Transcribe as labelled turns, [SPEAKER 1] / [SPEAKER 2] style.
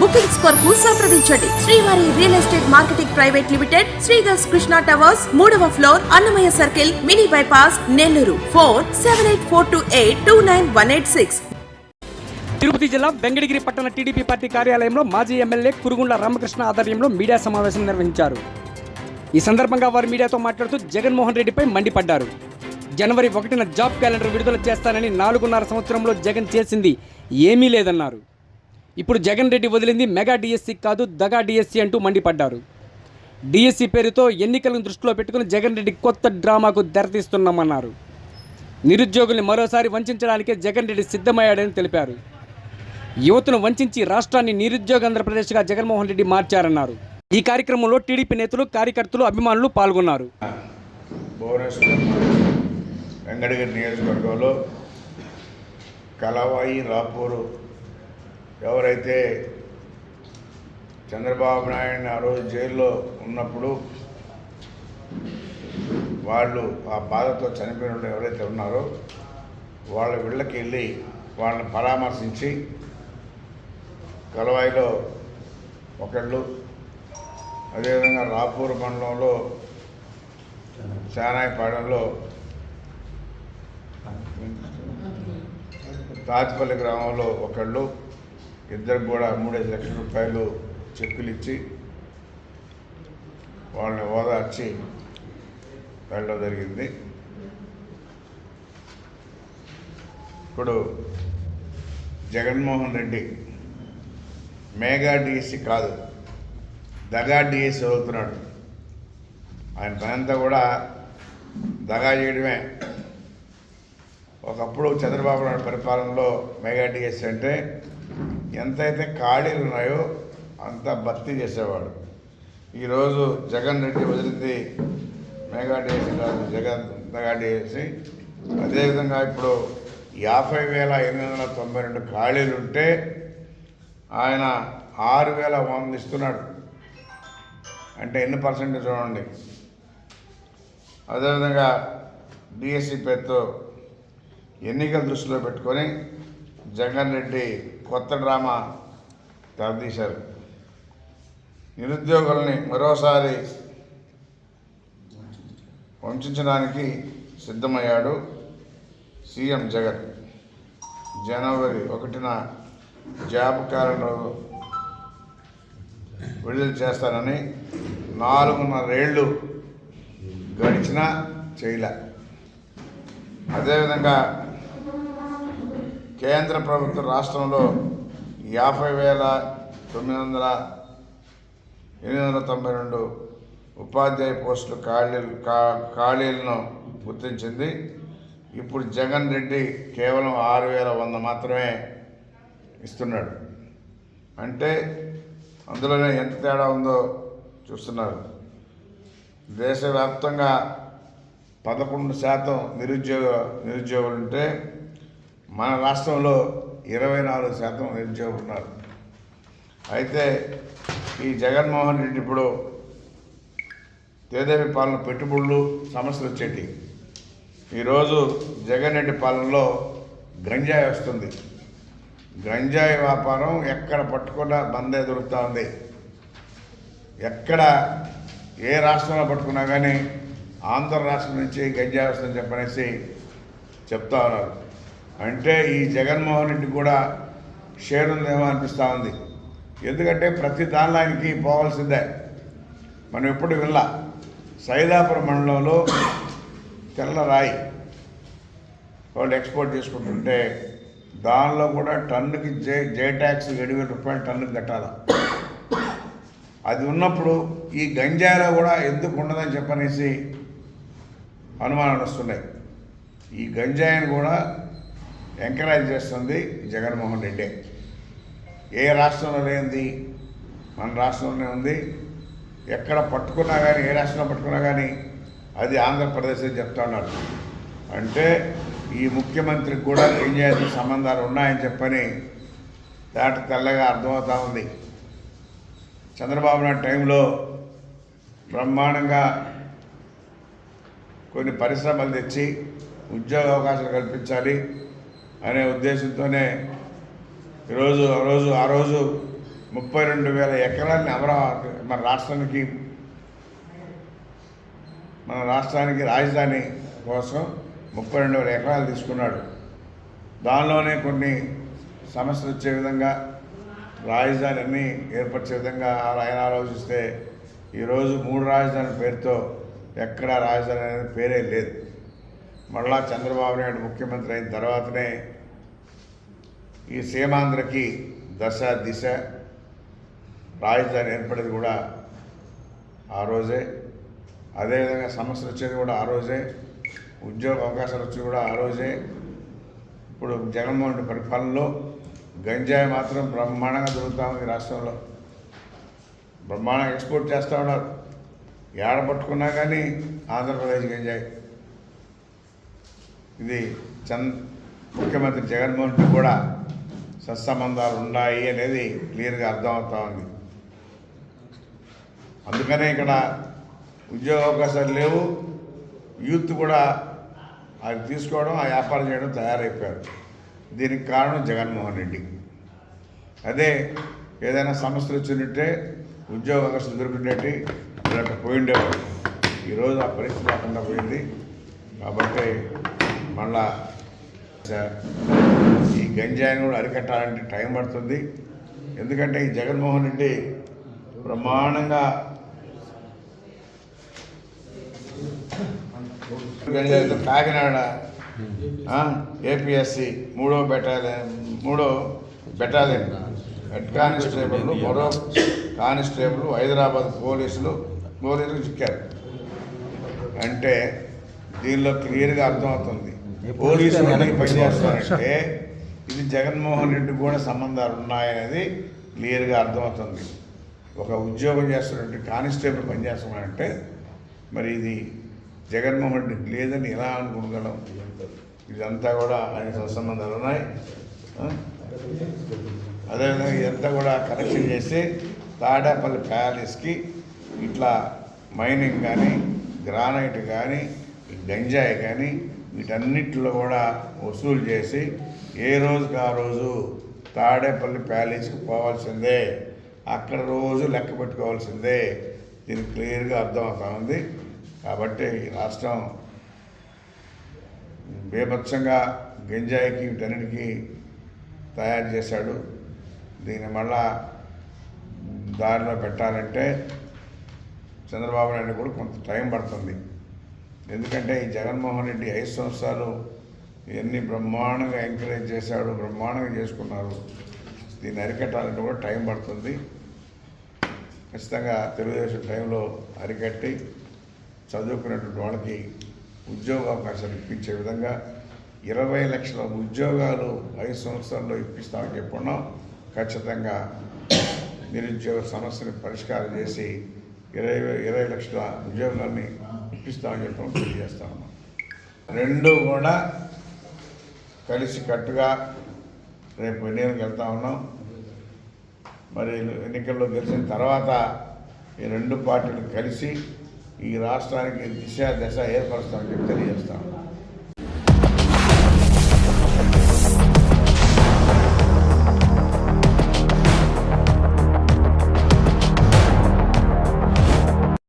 [SPEAKER 1] Bookings కొరకు సంప్రదించండి Srivari real estate marketing private limited Sridhar's Krishna towers మూడవ floor Annamayya circle mini bypass Nellore. Four seven eight four two eight two nine one eight six.
[SPEAKER 2] Tirupati జిల్లా వెంకటగిరి పట్టణ TDP party కార్యాలయంలో మాజీ MLA Kurugondla Ramakrishna ఆధ్వర్యంలో media సమావేశం నిర్వహించారు. ఈ సందర్భంగా వారు మీడియాతో మాట్లాడుతూ జగన్మోహన్ రెడ్డిపై మండిపడ్డారు. జనవరి ఒకటిన జాబ్ క్యాలెండర్ విడుదల చేస్తానని నాలుగున్నర సంవత్సరంలో జగన్ చేసింది ఏమీ లేదన్నారు. ఇప్పుడు జగన్ రెడ్డి వదిలింది మెగా డిఎస్సి కాదు దగా డిఎస్సి అంటూ మండిపడ్డారు. డిఎస్సి పేరుతో ఎన్నికలను దృష్టిలో పెట్టుకుని జగన్ రెడ్డి కొత్త డ్రామాకు తెరతీస్తున్నామన్నారు. నిరుద్యోగుల్ని మరోసారి వంచడానికే జగన్ రెడ్డి సిద్ధమయ్యాడని తెలిపారు. యువతను వంచి రాష్ట్రాన్ని నిరుద్యోగ ఆంధ్రప్రదేశ్గా జగన్మోహన్ రెడ్డి మార్చారన్నారు. ఈ కార్యక్రమంలో టీడీపీ నేతలు కార్యకర్తలు అభిమానులు పాల్గొన్నారు.
[SPEAKER 3] వెంకటగిరి నియోజకవర్గంలో కలవాయి రాపూరు ఎవరైతే చంద్రబాబు నాయుడిని ఆ రోజు జైల్లో ఉన్నప్పుడు వాళ్ళు ఆ బాధతో చనిపోయిన ఎవరైతే ఉన్నారో వాళ్ళ వీళ్ళకి వెళ్ళి వాళ్ళని పరామర్శించి కలవాయిలో ఒకళ్ళు అదేవిధంగా రాపూర్ మండలంలో శానాయపాడంలో తాతిపల్లి గ్రామంలో ఒకళ్ళు ఇద్దరికి కూడా మూడేసి లక్షల రూపాయలు చెక్కులు ఇచ్చి వాళ్ళని ఓదార్చి వెళ్ళడం జరిగింది. ఇప్పుడు జగన్మోహన్ రెడ్డి మేఘా డిఎస్సి కాదు దగా డిఎస్సి అవుతున్నాడు. ఆయన పనంతా కూడా దగా చేయడమే. ఒకప్పుడు చంద్రబాబు నాయుడు పరిపాలనలో మెగా డిఎస్సీ అంటే ఎంతైతే ఖాళీలు ఉన్నాయో అంత భర్తీ చేసేవాడు. ఈరోజు జగన్ రెడ్డి వదిలింది మెగా డిఎస్ కాదు జగన్ మెగా డిఎస్సి అదేవిధంగా ఇప్పుడు యాభై వేల ఎనిమిది వందల తొంభై రెండు ఖాళీలు ఉంటే ఆయన ఆరు వేల వంద ఇస్తున్నాడు. అంటే ఎన్ని పర్సెంట్ చూడండి. అదేవిధంగా డిఎస్సి పేరుతో ఎన్నికల దృష్టిలో పెట్టుకొని జగన్ రెడ్డి కొత్త డ్రామా తెరదీశారు నిరుద్యోగుల్ని మరోసారి వంచడానికి సిద్ధమయ్యాడు సీఎం జగన్. జనవరి ఒకటిన జాబ్ క్యాలెండర్ విడుదల చేస్తానని నాలుగున్నరేళ్ళు గడిచినా చేయలే. అదేవిధంగా కేంద్ర ప్రభుత్వ రాష్ట్రంలో యాభై వేల తొమ్మిది వందల ఎనిమిది వందల తొంభై రెండు ఉపాధ్యాయ పోస్టులు ఖాళీలు కా ఖాళీలను గుర్తించింది. ఇప్పుడు జగన్ రెడ్డి కేవలం ఆరు వేల వంద మాత్రమే ఇస్తున్నాడు. అంటే అందులోనే ఎంత తేడా ఉందో చూస్తున్నారు. దేశవ్యాప్తంగా పదకొండు శాతం నిరుద్యోగ నిరుద్యోగులు ఉంటే మన రాష్ట్రంలో ఇరవై నాలుగు శాతం నిరుద్యోగులు అయితే ఈ జగన్మోహన్ రెడ్డి ఇప్పుడు తేదేవి పాలన పెట్టుబడులు సమస్యలు వచ్చేటి ఈరోజు జగన్ రెడ్డి పాలనలో గంజాయి వస్తుంది. గంజాయి వ్యాపారం ఎక్కడ పట్టుకున్నా బందే దొరుకుతూ ఉంది. ఎక్కడ ఏ రాష్ట్రంలో పట్టుకున్నా కానీ ఆంధ్ర రాష్ట్రం నుంచి గంజాయి వస్తుందని చెప్పనేసి చెప్తా ఉన్నారు. అంటే ఈ జగన్మోహన్ రెడ్డి కూడా షేర్ ఉందేమో అనిపిస్తూ ఉంది. ఎందుకంటే ప్రతి దానిలో ఆయనకి పోవాల్సిందే. మనం ఎప్పుడు వినలా. సైదాపురం మండలంలో తెల్ల రాయి వాళ్ళు ఎక్స్పోర్ట్ చేసుకుంటుంటే దానిలో కూడా టన్నుకి జే జే ట్యాక్స్ ఏడు వేల రూపాయలు టన్నుకి కట్టాలి. అది ఉన్నప్పుడు ఈ గంజాయిలో కూడా ఎందుకు ఉండదని చెప్పనేసి అనుమానాలు వస్తున్నాయి. ఈ గంజాయిని కూడా ఎంకరేజ్ చేస్తుంది జగన్మోహన్ రెడ్డి. ఏ రాష్ట్రంలో లేనిది మన రాష్ట్రంలోనే ఉంది. ఎక్కడ పట్టుకున్నా కానీ ఏ రాష్ట్రంలో పట్టుకున్నా కానీ అది ఆంధ్రప్రదేశ్ అని చెప్తా ఉన్నారు అంటే ఈ ముఖ్యమంత్రికి కూడా చేయాల్సిన సంబంధాలు ఉన్నాయని చెప్పని దాటి తెల్లగా అర్థమవుతా ఉంది. చంద్రబాబు నాయుడు టైంలో బ్రహ్మాండంగా కొన్ని పరిశ్రమలు తెచ్చి ఉద్యోగ అవకాశాలు కల్పించాలి. అనే ఉద్దేశంతోనే ఈరోజు ఆ రోజు ఆ రోజు ముప్పై రెండు వేల ఎకరాలని అమరావతి మన రాష్ట్రానికి మన రాష్ట్రానికి రాజధాని కోసం ముప్పై రెండు వేల ఎకరాలు తీసుకున్నాడు. దానిలోనే కొన్ని సమస్యలు వచ్చే విధంగా రాజధానిని ఏర్పరిచే విధంగా ఆయన ఆలోచిస్తే ఈరోజు మూడు రాజధాని పేరుతో ఎక్కడ రాజధాని అనేది పేరే లేదు. మళ్ళా చంద్రబాబు నాయుడు ముఖ్యమంత్రి అయిన తర్వాతనే ఈ సీమాంధ్రకి దశ దిశ రాజధాని ఏర్పడేది కూడా ఆ రోజే. అదేవిధంగా సమస్యలు వచ్చేది కూడా ఆ రోజే. ఉద్యోగ అవకాశాలు వచ్చేది కూడా ఆ రోజే. ఇప్పుడు జగన్మోహన్ రెడ్డి పరిపాలనలో గంజాయి మాత్రం బ్రహ్మాండంగా దొరుకుతా ఉంది రాష్ట్రంలో. బ్రహ్మాండంగా ఎక్స్పోర్ట్ చేస్తూ ఉన్నారు. ఏడ పట్టుకున్నా కానీ ఆంధ్రప్రదేశ్ గంజాయి. ఇది చంద్ ముఖ్యమంత్రి జగన్మోహన్ కూడా సత్సంబంధాలు ఉన్నాయి అనేది క్లియర్గా అర్థమవుతా ఉంది. అందుకనే ఇక్కడ ఉద్యోగ అవకాశాలు లేవు. యూత్ కూడా అది తీసుకోవడం ఆ వ్యాపారం చేయడం తయారైపోయారు. దీనికి కారణం జగన్మోహన్ రెడ్డి. అదే ఏదైనా సమస్యలు వచ్చినట్టే ఉద్యోగ అవకాశాలు దొరికినట్టు ఇలా పోయిండేవాడు ఈరోజు ఆ పరిస్థితి లేకుండా పోయింది. కాబట్టి మళ్ళా ఈ గంజాయిని కూడా అరికట్టాలంటే టైం పడుతుంది. ఎందుకంటే ఈ జగన్మోహన్ రెడ్డి బ్రహ్మాండంగా గంజాయితో కాకినాడ ఏపీఎస్సి మూడో బెటాలియన్ మూడో బెటాలియన్ హెడ్ కానిస్టేబుల్ మరో కానిస్టేబుల్ హైదరాబాద్ పోలీసులు పోలీసులు చిక్కారు. అంటే దీనిలో క్లియర్గా అర్థమవుతుంది. పోలీసులు ఎందుకు పనిచేస్తారంటే ఇది జగన్మోహన్ రెడ్డి కూడా సంబంధాలు ఉన్నాయనేది క్లియర్గా అర్థమవుతుంది. ఒక ఉద్యోగం చేస్తున్నటువంటి కానిస్టేబుల్ పనిచేస్తున్నాడంటే మరి ఇది జగన్మోహన్ రెడ్డికి లేదని ఎలా అనుకోగలం ఇదంతా కూడా ఆయన సంబంధాలు ఉన్నాయి? అదేవిధంగా ఇదంతా కూడా కరెక్షన్ చేసి తాడేపల్లి ప్యాలెస్కి ఇట్లా మైనింగ్ కానీ గ్రానైట్ కానీ గంజాయి కానీ వీటన్నిటిలో కూడా వసూలు చేసి ఏ రోజుకి ఆ రోజు తాడేపల్లి ప్యాలెస్కి పోవాల్సిందే. అక్కడ రోజు లెక్క పెట్టుకోవాల్సిందే. దీనికి క్లియర్గా అర్థమవుతా ఉంది. కాబట్టి ఈ రాష్ట్రం బీభత్సంగా గంజాయికి వీటన్నిటికీ తయారు చేశాడు. దీన్ని మళ్ళా దారిలో పెట్టాలంటే చంద్రబాబు నాయుడు కూడా కొంత టైం పడుతుంది. ఎందుకంటే ఈ జగన్మోహన్ రెడ్డి ఐదు సంవత్సరాలు ఇవన్నీ బ్రహ్మాండంగా ఎంకరేజ్ చేశాడు బ్రహ్మాండంగా చేసుకున్నారు. దీన్ని అరికట్టాలంటే కూడా టైం పడుతుంది. ఖచ్చితంగా తెలుగుదేశం టైంలో అరికట్టి చదువుకున్నటువంటి వాళ్ళకి ఉద్యోగ అవకాశాలు ఇప్పించే విధంగా ఇరవై లక్షల ఉద్యోగాలు ఐదు సంవత్సరాల్లో ఇప్పిస్తామని చెప్పున్నాం ఖచ్చితంగా నిరుద్యోగ సమస్యని పరిష్కారం చేసి ఇరవై ఇరవై లక్షల ఉద్యోగాల్ని ఇప్పిస్తామని చెప్పడం తెలియజేస్తా ఉన్నాం రెండు కూడా కలిసి కట్టుగా రేపు ఎన్నికలకు వెళ్తా ఉన్నాం. మరి ఎన్నికల్లో గెలిచిన తర్వాత ఈ రెండు పార్టీలు కలిసి ఈ రాష్ట్రానికి దిశ దశ ఏర్పరుస్తామని చెప్పి తెలియజేస్తాం